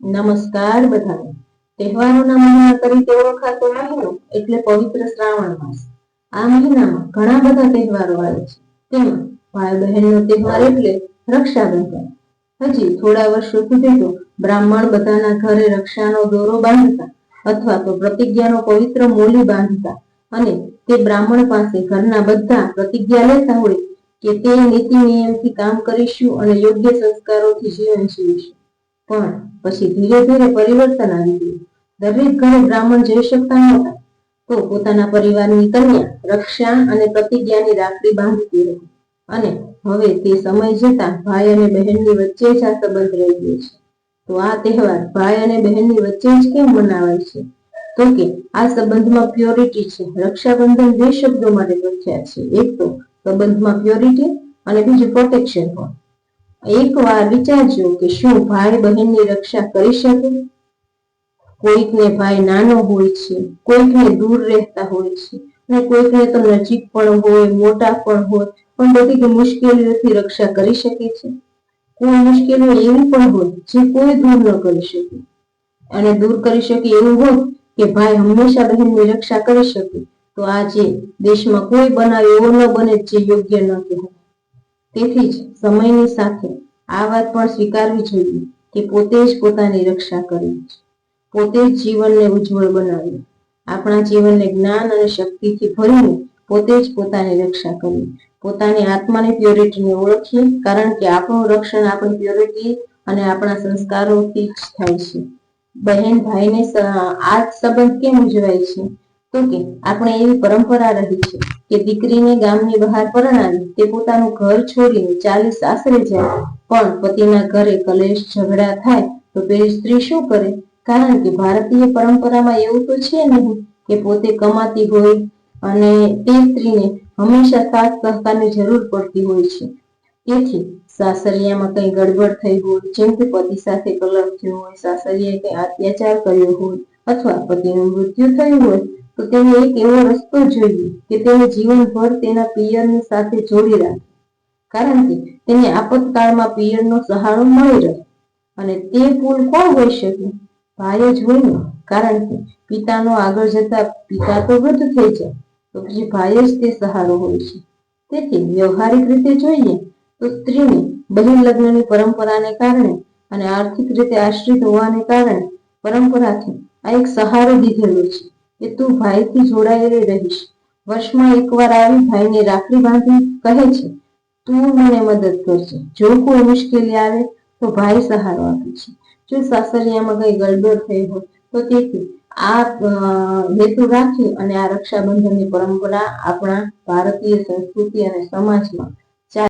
નમસ્કાર બધાને. તહેવારોના મહિના તરીકે ઓળખાતો મહિનો એટલે પવિત્ર શ્રાવણ માસ. આ મહિનામાં ઘણા બધા તહેવારો આવે છે. તેમાં ભાઈ બહેનનો તહેવાર એટલે રક્ષાબંધન. હજી થોડા વર્ષો સુધી તો બ્રાહ્મણ બધાના ઘરે રક્ષાનો દોરો બાંધતા અથવા તો પ્રતિજ્ઞાનો પવિત્ર મોલી બાંધતા અને તે બ્રાહ્મણ પાસે ઘરના બધા પ્રતિજ્ઞા લેતા હોય કે તે નીતિ નિયમથી કામ કરીશું અને યોગ્ય સંસ્કારોથી જીવન જીવીશું. પણ પછી ધીરે ધીરે પરિવર્તન આવી ગયું. દરેક ઘરે બ્રાહ્મણ જઈ શકતા નહોતા. તો પોતાના પરિવારની કન્યા રક્ષા અને પ્રતિજ્ઞાની રાખડી બાંધતી રહી. અને હવે તે સમય જતા ભાઈ અને બહેનની વચ્ચે જ આ સંબંધ રહી ગયો છે. તો આ તહેવાર ભાઈ અને બહેનની વચ્ચે જ કેમ મનાવાય છે? તો કે આ સંબંધમાં પ્યોરિટી છે. રક્ષાબંધન બે શબ્દો માટે પ્રખ્યાત છે. એક તો સંબંધમાં પ્યોરિટી અને બીજું પ્રોટેક્શન પણ. એક વાર વિચારજો કે શું ભાઈ બહેનની રક્ષા કરી શકે? કોઈકને ભાઈ નાનો હોય છે, કોઈકને દૂર રહેતા હોય છે અને કોઈકને તો નજીક પણ હોય, મોટા પણ હોય, પણ બધી મુશ્કેલીઓથી રક્ષા કરી શકે છે. કોઈ મુશ્કેલીઓ એવી પણ હોય જે કોઈ દૂર ન કરી શકે. અને દૂર કરી શકે એવું હોય કે ભાઈ હંમેશા બહેનની રક્ષા કરી શકે, તો આજે દેશમાં કોઈ બનાવ એવો ન બને જે યોગ્ય ન કહેવાય. તેથી જ સમયની સાથે આ વાત પણ સ્વીકારવી જોઈએ કે પોતે જ પોતાની રક્ષા કરી પોતે જ જીવનને ઉજ્જવળ બનાવ્યું. આપણા જીવનને જ્ઞાન અને શક્તિથી ભરીને પોતે જ પોતાની રક્ષા કરી. પોતાની આત્માની પ્યોરિટીને ઓળખીએ, કારણ કે આપણું રક્ષણ આપણી પ્યોરિટી અને આપણા સંસ્કારોથી જ થાય છે. બહેન ભાઈને આ સંબંધ કેમ ઉજવાય છે? તો કે આપણે એવી પરંપરા રહી છે કે દીકરીને ગામની બહાર પરણાવી તે પોતાનું ઘર છોડીને ચાલી સાસરે જાય. પણ પતિના ઘરે કલેશ ઝઘડા થાય તો પેલી સ્ત્રી શું કરે? કારણ કે ભારતીય પરંપરામાં એવું તો છે નહીં કે પોતે કમાતી હોય અને તે સ્ત્રીને હંમેશા સાથ સહકારની જરૂર પડતી હોય છે. તેથી સાસરિયામાં કંઈ ગડબડ થઈ હોય, જેમ કે પતિ સાથે કલર થયો હોય, સાસરિયાએ કંઈ અત્યાચાર કર્યો હોય અથવા પતિનું મૃત્યુ થયું હોય તો તેને એક એવો રસ્તો જોઈએ કે તેને જીવનભર તેના પિયરની સાથે જોડી રાખે કારણ કે તેને આપતકાળમાં પિયરનો સહારો મળી રહે અને તે પુલ કોણ હોઈ શકે? ભાઈ જ કારણ કે પિતાનો આગળ જતા પિતા તો વૃદ્ધ થઈ જાય. તો પછી ભાઈ જ તે સહારો હોય છે. તેથી વ્યવહારિક રીતે જોઈએ તો સ્ત્રીને બહેન લગ્નની પરંપરાને કારણે અને આર્થિક રીતે આશ્રિત હોવાને કારણે પરંપરાથી આ એક સહારો દીધેલો છે. કે તું ભાઈથી જોડાયેલી રહીશ. વર્ષમાં એકવાર આવી ભાઈને રાખડી બાંધી કહે છે, તું મને મદદ કરજે. જો કોઈ મુશ્કેલી આવે તો ભાઈ સહારો આપે છે. જો સાસરિયામાં કઈ ગડબડ થઈ હોય તો તેથી આ હેતુ રાખી અને આ રક્ષાબંધનની પરંપરા આપણા ભારતીય સંસ્કૃતિ અને સમાજમાં